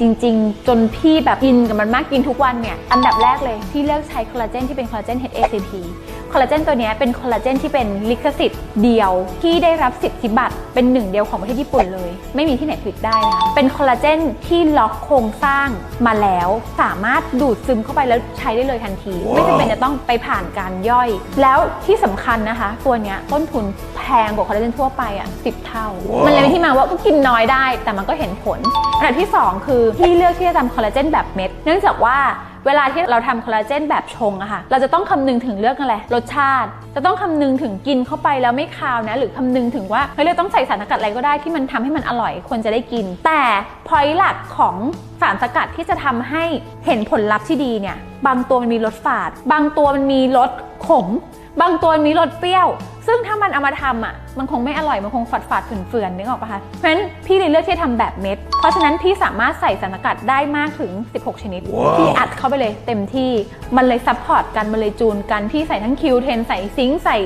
จริง ๆ จนพี่แบบอินกับมันมากกินทุกวันเนี่ย อันดับแรกเลยพี่เลือกใช้คอลลาเจนที่เป็นคอลลาเจน HACP คอลลาเจนตัวนี้เป็นคอลลาเจนที่เป็นลิขสิทธิ์เดียวที่ได้รับสิทธิบัตรเป็นหนึ่งเดียวของประเทศญี่ปุ่นเลย ไม่มีที่ไหนผลิตได้นะเป็นคอลลาเจนที่ล็อกโครงสร้างมาแล้วสามารถดูดซึมเข้าไปแล้วใช้ได้เลยทันทีไม่จำเป็นจะต้องไปผ่านการย่อย แล้วที่สำคัญนะคะ ตัวนี้ต้นทุน แพงกว่าคอลลาเจนทั่วไปอะสิเท่า มันเลยเป็นที่มาว่าก็กินน้อยได้ แต่มันก็เห็นผลอันดับที่ 2 คือที่เลือกที่จะทำคอลลาเจนแบบเม็ด เนื่องจากว่าเวลาที่เราทำคอลลาเจนแบบชงอะค่ะ เราจะต้องคำนึงถึงเรื่องอะไร รสชาติ จะต้องคำนึงถึงกินเข้าไปแล้วไม่คาวนะ หรือคำนึงถึงว่าเฮ้ยเราต้องใส่สารสกัดอะไรก็ได้ที่มันทำให้มันอร่อยคนจะได้กิน แต่พอยหลักของสารสกัดที่จะทำให้เห็นผลลัพธ์ที่ดีเนี่ย บางตัวมันมีรสฝาด บางตัวมันมีรสขม บางตัวมันมีรสเปรี้ยว ซึ่งถ้ามันเอามาทำอะ มันคงไม่อร่อย มันคงฝาดฝาดๆเฟื่อนๆนึกออกปะคะ เพราะฉะนั้นพี่เลยเลือกที่จะทำแบบเม็ด เพราะฉะนั้นพี่สามารถใส่สารสกัดได้มากถึง 16 ชนิดพี่อัดเข้าไปเลยเต็มที่ มันเลยซัพพอร์ตกัน มันเลยจูนกัน พี่ใส่ทั้งคิวเทนใส่ซิงค์ใส่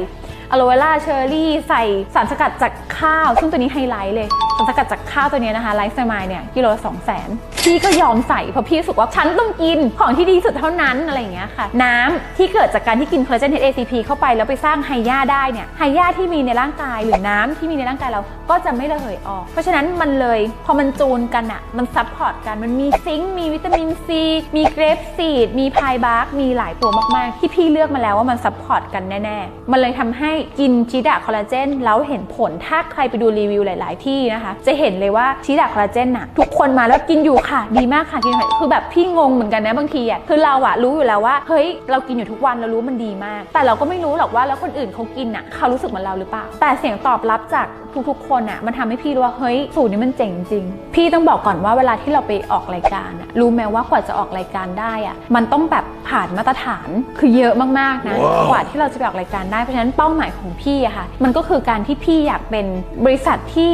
อะโลเวล่าเชอร์รี่ ใส่สารสกัดจากข้าว ซึ่งตัวนี้ไฮไลท์เลย สารสกัดจากข้าวตัวนี้นะคะไลฟ์สไมล์เนี่ยกิโลละสองแสนพี่ก็ยอมใส่เพราะพี่รู้สึกว่าฉันต้องกินของที่ดีสุดเท่านั้นอะไรอย่างเงี้ยค่ะ น้ำที่เกิดจากการที่กินคอลลาเจน HACP เข้าไปแล้วไปสร้างไฮยาได้เนี่ยไฮยาที่มีในร่างกายหรือน้ำที่มีในร่างกายเราก็จะไม่ระเหยออก เพราะฉะนั้นมันเลยพอมันจูนกันอะมันซับพอร์ตกันมันมีซิงค์มีวิตามินซีมีเกรปซีดมีพายบาร์กมีหลายตัวมากๆ ที่พี่เลือกมาแล้วว่ามันซับพอร์ตกันแน่ๆมันเลยทำให้กินชิดะคอลลาเจนแล้วเห็นผลถ้าใครไปดูรีวิวหลาย ๆ ที่นะคะจะเห็นเลยว่าชิดะคอลลาเจนน่ะทุกคนมาแล้วกินอยู่ค่ะ ดีมากค่ะกินอยู่ค่ะคือแบบพี่งงเหมือนกันนะบางทีอะคือเราอะรู้อยู่แล้วว่าเฮ้ยเรากินอยู่ทุกวันเรารู้มันดีมาก แต่เราก็ไม่รู้หรอกว่าแล้วคนอื่นเขากินอะเขารู้สึกเหมือนเราหรือเปล่า แต่เสียงตอบรับจากทุกๆคนอะมันทำให้พี่รู้ว่าเฮ้ยสูตรนี้มันเจ๋งจริง พี่ต้องบอกก่อนว่าเวลาที่เราไปออกรายการอะรู้ไหมว่ากว่าจะออกรายการได้อะมันต้องแบบผ่านมาตรฐานคือเยอะมากๆนะว้าวกว่าที่เราจะไปออกรายการได้เพราะฉะนั้นเป้าหมายของพี่อะค่ะ มันก็คือการที่พี่อยากเป็นบริษัทที่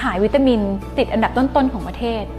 ขายวิตามินติดอันดับต้นๆของประเทศ